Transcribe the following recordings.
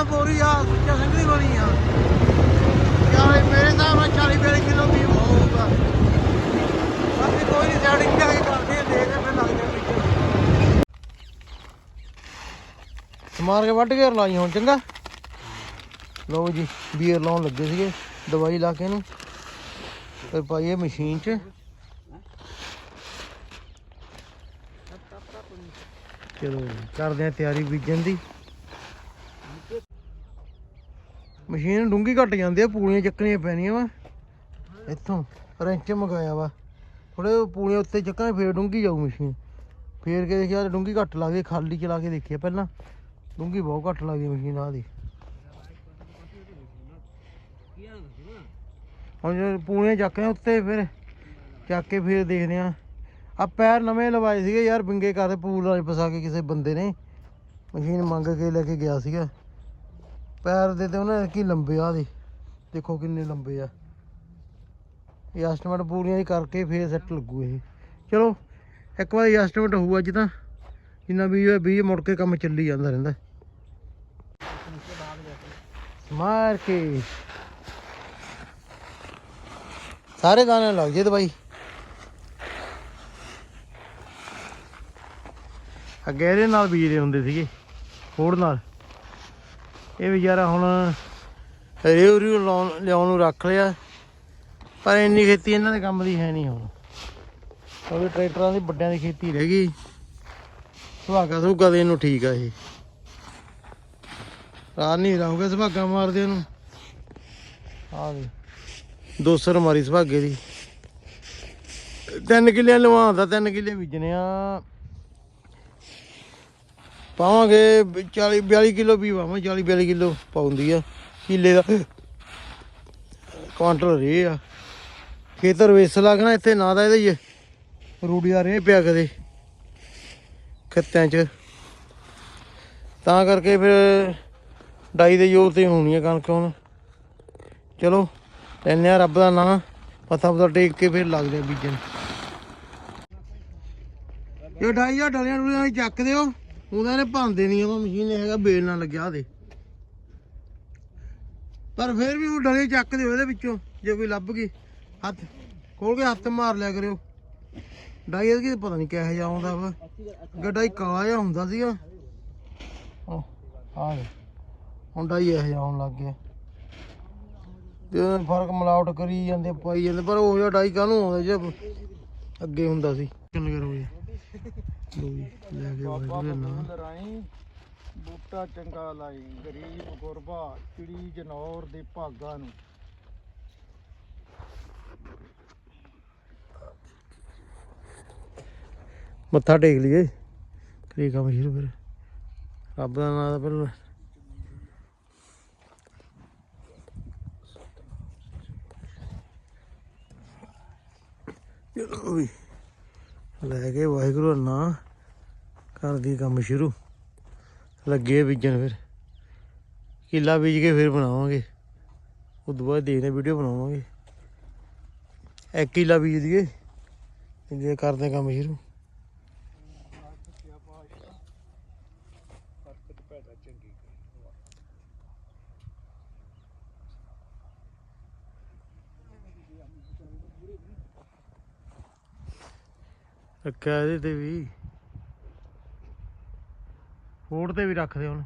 ਤਾਂ ਬੋਰੀ ਆ ਸੁੱਚਾ ਸੰਗਰੀ ਬਣੀ ਆ ਯਾਰ ਮੇਰੇ ਹਿਸਾਬ ਨਾਲ 40 42 ਕਿਲੋ ਵੀ ਹੋਊਗਾ। ਬਾਕੀ ਕੋਈ ਨਹੀਂ ਸੈਟਿੰਗ ਜਾ ਕੇ ਕਰਦੇ ਆ, ਦੇਖਦੇ ਫਿਰ ਲੱਗਦੇ ਆ ਵਿੱਚ। ਸਮਾਰ ਕੇ ਵੱਢ ਕੇ ਲਾਈ ਹੁਣ, ਚੰਗਾ? ਲਓ ਜੀ ਬੀਅਰ ਲਾਉਣ ਲੱਗੇ ਸੀਗੇ, ਦਵਾਈ ਲਾ ਕੇ ਇਹਨੂੰ। ਫਿਰ ਪਾਈਏ ਮਸ਼ੀਨ 'ਚ। ਚਲੋ ਕਰਦੇ ਆ ਤਿਆਰੀ ਬੀਜਣ ਦੀ। ਮਸ਼ੀਨ ਡੂੰਗੀ ਘਟ ਜਾਂਦੀ ਆ, ਪੂਲੀਆਂ ਚੱਕਣੀਆਂ ਪੈਣੀਆਂ ਵਾ। ਇੱਥੋਂ ਰੈਂਚ ਮੰਗਾਇਆ ਵਾ। ਥੋੜੇ ਪੂਲੀਆਂ ਉੱਤੇ ਚੱਕਾਂ ਫੇਰ ਡੂੰਗੀ ਜਾਊ ਮਸ਼ੀਨ। ਫੇਰ ਕੇ ਦੇਖਿਆ ਡੂੰਗੀ ਘੱਟ ਲੱਗਦੀ ਖਾਲੀ ਚਲਾ ਕੇ ਦੇਖਿਆ ਪਹਿਲਾਂ। ਡੂੰਗੀ ਬਹੁਤ ਘੱਟ ਲੱਗਦੀ ਮਸ਼ੀਨ ਆ ਦੀ ਹੁਣ ਜੇ ਪੂਲੀਆਂ ਚੱਕਦੇ ਉੱਤੇ ਫਿਰ ਚੱਕ ਕੇ ਫਿਰ ਦੇਖਦੇ ਆ ਆ ਪੈਰ ਨਵੇਂ ਲਵਾਏ ਸੀਗੇ ਯਾਰ, ਬਿੰਗੇ ਕਰਦੇ ਪੂਲ ਵਾਲੇ ਫਸਾ ਕੇ ਕਿਸੇ ਬੰਦੇ ਨੇ। ਮਸ਼ੀਨ ਮੰਗ ਕੇ ਲੈ ਕੇ ਗਿਆ ਸੀਗਾ। ਪੈਰ ਦੇ ਤੇ ਉਹਨਾਂ ਕੀ ਲੰਬੇ ਆ ਦੇ ਦੇਖੋ ਕਿੰਨੇ ਲੰਬੇ ਆ। ਇਹ ਐਸਟੀਮੇਟ ਪੂਰੀਆਂ ਹੀ ਕਰਕੇ ਫੇਰ ਸੈੱਟ ਲੱਗੂ ਇਹ। ਚਲੋ, ਇੱਕ ਵਾਰੀ ਐਸਟੀਮੇਟ ਹੋਊ ਅੱਜ ਤਾਂ। ਜਿੰਨਾ ਵੀ ਹੋਇਆ ਵੀ ਮੁੜ ਕੇ ਕੰਮ ਚੱਲੀ ਜਾਂਦਾ ਰਹਿੰਦਾ। ਮਾਰ ਕੇ। ਸਾਰੇ ਦਾਣੇ ਲੱਗ ਜੇ ਦਵਾਈ ਅੱਗੇ ਇਹਦੇ ਨਾਲ ਬੀਜਦੇ ਹੁੰਦੇ ਸੀਗੇ। ਹੋਰ ਨਾਲ। ਇਹ ਵਿਚਾਰਾ ਹੁਣ ਰੇਉ ਰਿਉ ਲਾਉਣ ਲਿਆਉਣ ਨੂੰ ਰੱਖ ਲਿਆ। ਪਰ ਇੰਨੀ ਖੇਤੀ ਇਹਨਾਂ ਦੇ ਕੰਮ ਦੀ ਹੈ ਨਹੀਂ ਹੁਣ। ਉਹ ਟਰੈਕਟਰਾਂ ਦੀ ਵੱਡਿਆਂ ਦੀ ਖੇਤੀ ਰਹਿ ਗਈ। ਸੁਹਾਗਾ ਸੁਹਾਗਾ ਦੇ ਇਹਨੂੰ ਠੀਕ ਆ ਇਹ। ਰਾਤ ਨਹੀਂ ਰਹੂਗਾ ਸੁਹਾਗਾ ਮਾਰਦੇ ਉਹਨੂੰ ਆ ਦੇ 200 ਮਾਰੀ ਸੁਹਾਗੇ ਦੀ। ਤਿੰਨ ਕਿੱਲੇ ਲਵਾਉਂਦਾ ਤਿੰਨ ਕਿੱਲੇ ਬੀਜਣੇ ਆ। ਪਾਵਾਂਗੇ 40 42 ਕਿਲੋ ਵੀ ਪਾਵਾਂ 40 42 ਕਿਲੋ ਪਾਉਂਦੀ ਆ। ਕਿੱਲੇ ਦਾ ਕੁਆਂਟਲ ਰੇ ਆ। ਖੇਤਰ ਵੇਸ ਲੱਗਣਾ ਇੱਥੇ ਨਾ ਦਾ ਇਹਦੇ ਰੂੜੀ ਦਾ ਰੇ ਪਿਆ ਕਦੇ ਖੱਤਿਆਂ 'ਚ। ਤਾਂ ਕਰਕੇ ਫਿਰ ਡਾਈ ਦੇ ਜ਼ੋਰ ਤੇ ਹੋਣੀ ਆ ਕਣਕ ਹੁਣ। ਚਲੋ ਲੈਨੇ ਆ ਰੱਬ ਦਾ ਨਾਂ, ਪਤਾ ਪਤਾ ਟੇਕ ਕੇ ਫਿਰ ਲੱਗਦੇ ਆ ਬੀਜਣ। ਇਹ ਢਾਈ ਜਾਂ ਡਲੀਆਂ ਡੁਲੀਆਂ ਚੱਕ ਦਿਓ। ਉਹਨਾਂ ਨੇ ਭਾਂਦੇ ਨਹੀਂ ਉਹ ਮਸ਼ੀਨ ਹੈਗਾ ਬੇਲ ਨਾਲ ਲੱਗਿਆ ਉਹਦੇ। ਪਰ ਫਿਰ ਵੀ ਉਹ ਡਲੇ ਚੱਕ ਦਿਓ ਇਹਦੇ ਵਿੱਚੋਂ ਜੇ ਕੋਈ ਲੱਭ ਗਈ ਹੱਥ ਖੋਲ ਕੇ ਹੱਥ ਮਾਰ ਲਿਆ ਕਰਿਓ। ਡਾਈ ਇਹਦੇ ਪਤਾ ਨਹੀਂ ਕਿਹੋ ਜਿਹਾ ਆਉਂਦਾ ਵਾ। ਗੱਡਾ ਹੀ ਕਾਲਾ ਜਿਹਾ ਹੁੰਦਾ ਸੀਗਾ। ਉਹ ਆ ਹੁਣ ਡਾਈ ਇਹੋ ਜਿਹਾ ਆਉਣ ਲੱਗ ਗਿਆ। ਤੇ ਫ਼ਰਕ ਮਿਲਾਵਟ ਕਰੀ ਜਾਂਦੇ ਪਾਈ ਜਾਂਦੇ ਪਰ ਉਹ ਜਿਹਾ ਡਾਈ ਕਾਹਨੂੰ ਆਉਂਦਾ ਜੇ ਅੱਗੇ ਹੁੰਦਾ ਸੀ। ਕਿੰਨ ਕਰੋ ਜੀ ਜੀ, ਲੈ ਕੇ ਵਾਹਿਗੁਰੂ ਬੂਟਾ ਚੰਗਾ ਲਾਈ ਗਰੀਬ ਗੁਰਬਾ ਚਿੜੀ ਜਨੌਰ ਦੇ ਭਾਗਾਂ ਨੂੰ। ਮੱਥਾ ਟੇਕ ਲਈਏ। ਕਰੀ ਕੰਮ ਸ਼ੁਰੂ ਫਿਰ। ਰੱਬ ਦਾ ਨਾਮ ਦਾ ਪਹਿਲਾਂ। ਚਲੋ ਵੀ। ਲੈ ਕੇ ਵਾਹਿਗੁਰੂ ਨਾ। ਘਰ ਕਰਦੀ ਕੰਮ ਸ਼ੁਰੂ। ਲੱਗੇ ਬੀਜਣ ਫਿਰ। ਕਿੱਲਾ ਬੀਜ ਕੇ ਫਿਰ ਬਣਾਵਾਂਗੇ। ਉਸ ਤੋਂ ਬਾਅਦ ਦੇਖਦੇ ਵੀਡੀਓ ਬਣਾਵਾਂਗੇ। ਇੱਕ ਕਿੱਲਾ ਬੀਜ ਦਈਏ। ਜੇ ਕਰਦੇ ਕੰਮ ਸ਼ੁਰੂ। ਚੰਗੀ ਰੱਖਿਆ ਇਹਦੇ ਤੇ ਵੀ। ਫੋੜ ਤੇ ਵੀ ਰੱਖਦੇ ਹੁਣ।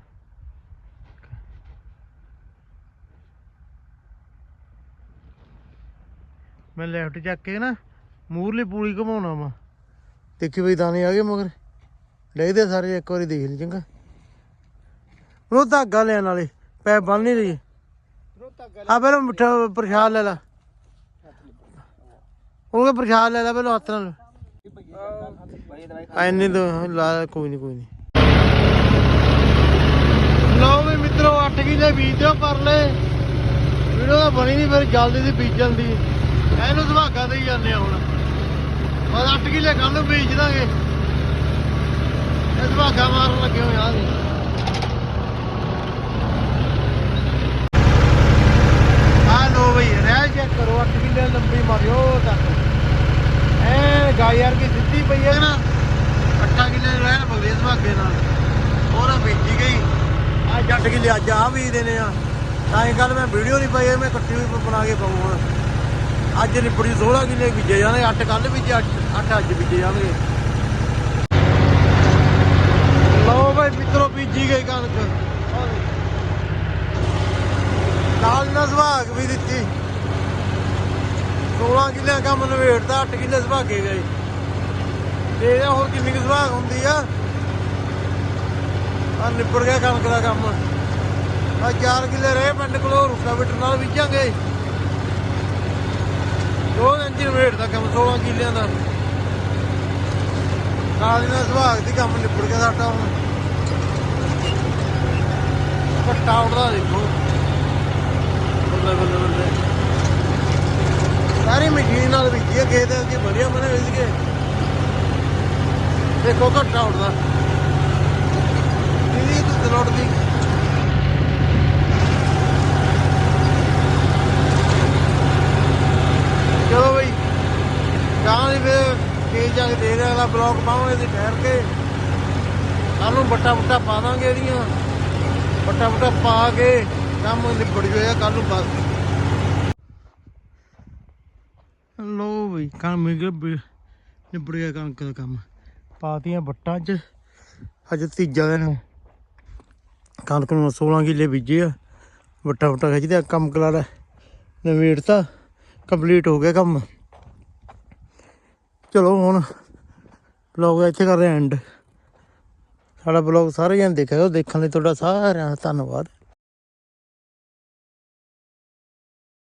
ਮੈਂ ਲੈਫਟ ਚੱਕ ਕੇ ਨਾ ਮੂਰਲੀ ਪੂਰੀ ਘਮਾਉਣਾ ਵਾ। ਦੇਖੀ ਬਈ ਦਾਣੇ ਆ ਗਏ ਮਗਰ। ਡੇਗਦੇ ਸਾਰੇ ਇੱਕ ਵਾਰੀ ਦੇਖ ਲਈ ਚੰਗਾ। ਉਹ ਧਾਗਾ ਲੈਣ ਵਾਲੇ, ਪੈ ਬੰਨ ਨਹੀਂ ਰਹੀ। ਰੋਤਾ ਆ ਪਹਿਲਾਂ ਮਿੱਠਾ ਪ੍ਰਸ਼ਾਦ ਲੈ ਲਾ। ਉਹ ਪ੍ਰਸ਼ਾਦ ਲੈ ਲੈ ਪਹਿਲਾਂ ਹੱਥ ਨਾਲ। ਐਨੇ ਤਾਂ ਲਾ, ਕੋਈ ਨਹੀਂ ਕੋਈ ਨਹੀਂ ਲਓ ਵੀ ਮਿੱਤਰੋ 8 ਕਿਲੇ ਬੀਜ ਦਿਓ ਕਰ ਵੀਡੀਓ ਤਾਂ ਬਣੀ ਨਹੀਂ ਫਿਰ ਜਲਦੀ ਦੀ ਬੀਜਣ ਦੀ ਇਹਨੂੰ ਸੁਭਾਗਾ ਦੇ ਹੀ ਜਾਂਦੇ ਆ ਹੁਣ। ਬਸ 8 ਕਿਲੇ ਕੱਲ ਨੂੰ ਬੀਜ ਦਾਂਗੇ। ਇਹ ਸੁਭਾਗਾ ਮਾਰਨ ਲੱਗੇ ਹੋਏ ਆ। ਜੀ ਆ ਲੋ ਬਈ, ਰਹਿ ਚੈੱਕ ਕਰੋ 8 ਕਿਲੇ ਲੰਬੀ ਮਾਰਿਓ ਤੱਕ ਐ ਯਾਰ ਕੀ ਸਿੱਧੀ ਪਈ ਹੈ ਨਾ 8 ਕਿੱਲੇ ਰਹਿਣ ਪਗਦੇ ਸੁਭਾਗੇ ਨਾਲ। ਉਹ ਨਾ ਗਈ। ਆ ਜੱਟ ਕਿੱਲੇ ਅੱਜ ਆ ਵੀ ਦੇਣੇ ਆ। ਤਾਂ ਇਹ ਕੱਲ ਮੈਂ ਵੀਡੀਓ ਨਹੀਂ ਪਾਈ, ਮੈਂ ਇਕੱਠੀ ਵੀ ਬਣਾ ਕੇ ਪਾਉਂ ਹੁਣ। ਅੱਜ ਨਿਪੜੀ 16 ਕਿੱਲੇ ਬੀਜੇ ਜਾਣੇ 8 ਕੱਲ ਬੀਜੇ 8 ਅੱਜ ਬੀਜੇ ਜਾਣਗੇ। ਲਓ ਭਾਈ ਮਿੱਤਰੋ, ਬੀਜੀ ਗਈ ਕਣਕ। ਨਾਲ ਨਾ ਸੁਭਾਗ ਵੀ ਦਿੱਤੀ। 16 ਕਿੱਲਿਆਂ ਕੰਮ ਨਵੇੜਦਾ 8 ਕਿੱਲੇ ਸੁਭਾਗੇ ਗਏ। ਤੇ ਇਹ ਹੋਰ ਕਿੰਨੀ ਕੁ ਸੁਭਾਗ ਹੁੰਦੀ ਆ। ਆ ਨਿਬੜ ਗਿਆ ਕਣਕ ਦਾ ਕੰਮ। ਆ 4 ਕਿੱਲੇ ਰਹੇ ਪਿੰਡ ਕੋਲੋਂ ਰੁਕਾਵਟ ਨਾਲ ਬੀਜਾਂਗੇ। ਦੋ ਦਿਨ ਚ ਨਵੇੜਦਾ ਕੰਮ 16 ਕਿੱਲਿਆਂ ਦਾ। ਨਾਲ ਨਾਲ ਸੁਭਾਗ ਦੀ ਕੰਮ ਨਿਪੜ ਗਿਆ ਸਾਡਾ ਹੁਣ। ਘੱਟਾ ਉੱਡਦਾ ਦੇਖੋ। ਬੱਲੇ ਬੱਲੇ ਬੱਲੇ। ਸਾਰੀ ਮਸ਼ੀਨ ਨਾਲ ਬੀਜੀ ਹੈ ਖੇਤ ਅੱਗੇ ਵਧੀਆ ਬਣੇ ਹੋਏ ਸੀਗੇ। ਦੇਖੋ ਘੱਟਾ ਉੱਡਦਾ ਇਹਦੀ ਤੂੰ ਲੋੜਦੀ ਚਲੋ ਬਈ ਗਾਂ ਦੀ ਫਿਰ ਜਾ ਕੇ ਦੇ ਅਗਲਾ ਬਲੌਕ ਪਾਵਾਂਗੇ ਤੇ ਠਹਿਰ ਕੇ। ਕੱਲ ਨੂੰ ਬੱਟਾ ਪਾ ਦਾਂਗੇ ਇਹਦੀਆਂ ਬੱਟਾ ਬੁੱਟਾ ਪਾ ਕੇ ਕੰਮ ਨਿਬੜ ਜਾਏਗਾ ਕੱਲ ਨੂੰ ਬਸ। ਲੋ ਬਈ ਕੰਮ ਨਿਬੜ ਗਿਆ ਕਣਕ ਦਾ ਕੰਮ। ਪਾਤੀਆਂ ਵੱਟਾਂ 'ਚ। ਅੱਜ ਤੀਜਾ ਦਿਨ ਕਣਕ ਨੂੰ 16 ਕਿੱਲੇ ਬੀਜੇ ਆ। ਬੱਟਾ ਬੱਟਾ ਖਿੱਚਦੇ ਆ, ਕੰਮ ਕਲਾੜਾ ਨਵੇੜਤਾ ਕੰਪਲੀਟ ਹੋ ਗਿਆ ਕੰਮ। ਚਲੋ ਹੁਣ ਬਲੌਗ ਇੱਥੇ ਕਰ ਰਹੇ ਐਂਡ ਸਾਡਾ ਬਲੌਗ ਸਾਰੇ ਜਣ ਦੇਖਿਓ ਦੇਖਣ ਲਈ ਤੁਹਾਡਾ ਸਾਰਿਆਂ ਦਾ ਧੰਨਵਾਦ।